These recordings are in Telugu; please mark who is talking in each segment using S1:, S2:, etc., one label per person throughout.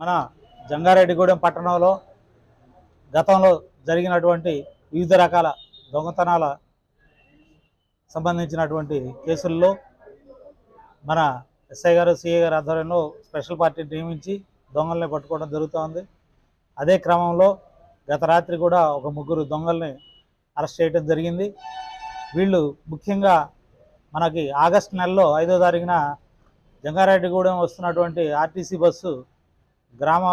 S1: మన జంగారెడ్డిగూడెం పట్టణంలో గతంలో జరిగినటువంటి వివిధ రకాల దొంగతనాల సంబంధించినటువంటి కేసుల్లో మన ఎస్ఐ గారు సిఐ గారు ఆధ్వర్యంలో స్పెషల్ పార్టీ నియమించి దొంగల్ని పట్టుకోవడం జరుగుతోంది. అదే క్రమంలో గత రాత్రి కూడా ఒక ముగ్గురు దొంగల్ని అరెస్ట్ చేయడం జరిగింది. వీళ్ళు ముఖ్యంగా మనకి ఆగస్టు నెలలో ఐదో తారీఖున జంగారెడ్డిగూడెం వస్తున్నటువంటి ఆర్టీసీ బస్సు గ్రామ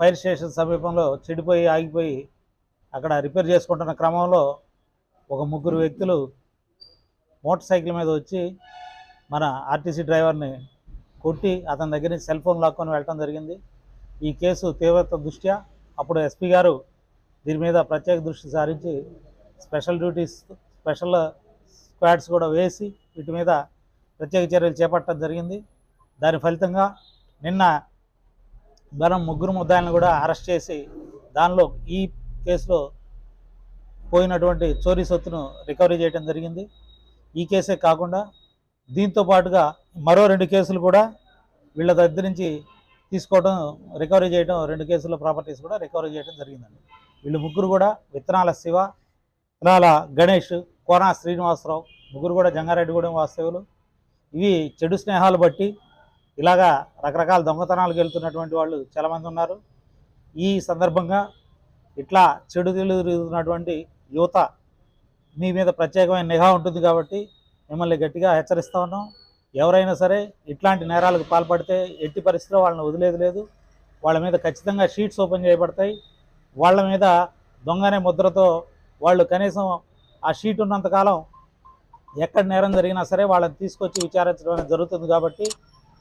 S1: ఫైర్ స్టేషన్ సమీపంలో చెడిపోయి ఆగిపోయి అక్కడ రిపేర్ చేసుకుంటున్న క్రమంలో ఒక ముగ్గురు వ్యక్తులు మోటార్ సైకిల్ మీద వచ్చి మన ఆర్టీసీ డ్రైవర్ని కొట్టి అతని దగ్గర నుంచి సెల్ ఫోన్ లాక్కొని వెళ్ళటం జరిగింది. ఈ కేసు తీవ్రత దృష్ట్యా అప్పుడు ఎస్పీ గారు దీని మీద ప్రత్యేక దృష్టి సారించి స్పెషల్ డ్యూటీస్ స్పెషల్ స్క్వాడ్స్ కూడా వేసి వీటి మీద ప్రత్యేక చర్యలు చేపట్టడం జరిగింది. దాని ఫలితంగా నిన్న మనం ముగ్గురు ముద్దాయిలను కూడా అరెస్ట్ చేసి దానిలో ఈ కేసులో పోయినటువంటి చోరీ సొత్తును రికవరీ చేయడం జరిగింది. ఈ కేసే కాకుండా దీంతో పాటుగా మరో రెండు కేసులు కూడా వీళ్ళ దగ్గర నుంచి తీసుకోవడం రికవరీ చేయడం రెండు కేసుల ప్రాపర్టీస్ కూడా రికవరీ చేయడం జరిగిందండి. వీళ్ళు ముగ్గురు కూడా విత్తనాల శివ విత్తనాల గణేష్ కోనా శ్రీనివాసరావు ముగ్గురు కూడా జంగారెడ్డిగూడెం వాస్తవులు ఇవి చెడు స్నేహాలు బట్టి ఇలాగా రకరకాల దొంగతనాలకు వెళ్తున్నటువంటి వాళ్ళు చాలామంది ఉన్నారు. ఈ సందర్భంగా ఇట్లా చెడు తిరుగుతున్నటువంటి యువత మీ మీద ప్రత్యేకమైన నిఘా ఉంటుంది కాబట్టి మిమ్మల్ని గట్టిగా హెచ్చరిస్తా ఉన్నాం. ఎవరైనా సరే ఇట్లాంటి నేరాలకు పాల్పడితే ఎట్టి పరిస్థితిలో వాళ్ళని వదిలేదు లేదు. వాళ్ళ మీద ఖచ్చితంగా షీట్స్ ఓపెన్ చేయబడతాయి. వాళ్ళ మీద దొంగనే ముద్రతో వాళ్ళు కనీసం ఆ షీట్ ఉన్నంతకాలం ఎక్కడ నేరం జరిగినా సరే వాళ్ళని తీసుకొచ్చి విచారించడం జరుగుతుంది కాబట్టి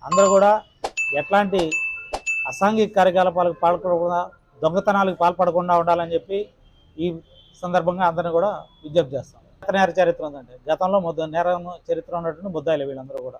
S1: అందరూ కూడా ఎట్లాంటి అసాంఘిక కార్యకలాపాలకు పాల్పడకుండా దొంగతనాలకు పాల్పడకుండా ఉండాలని చెప్పి ఈ సందర్భంగా అందరిని కూడా విజ్ఞప్తి చేస్తాం. గత నేర చరిత్ర ఉందండి. గతంలో ముద్ద నేర చరిత్ర ఉన్నటువంటి ముద్దాయిలు వీళ్ళందరూ కూడా.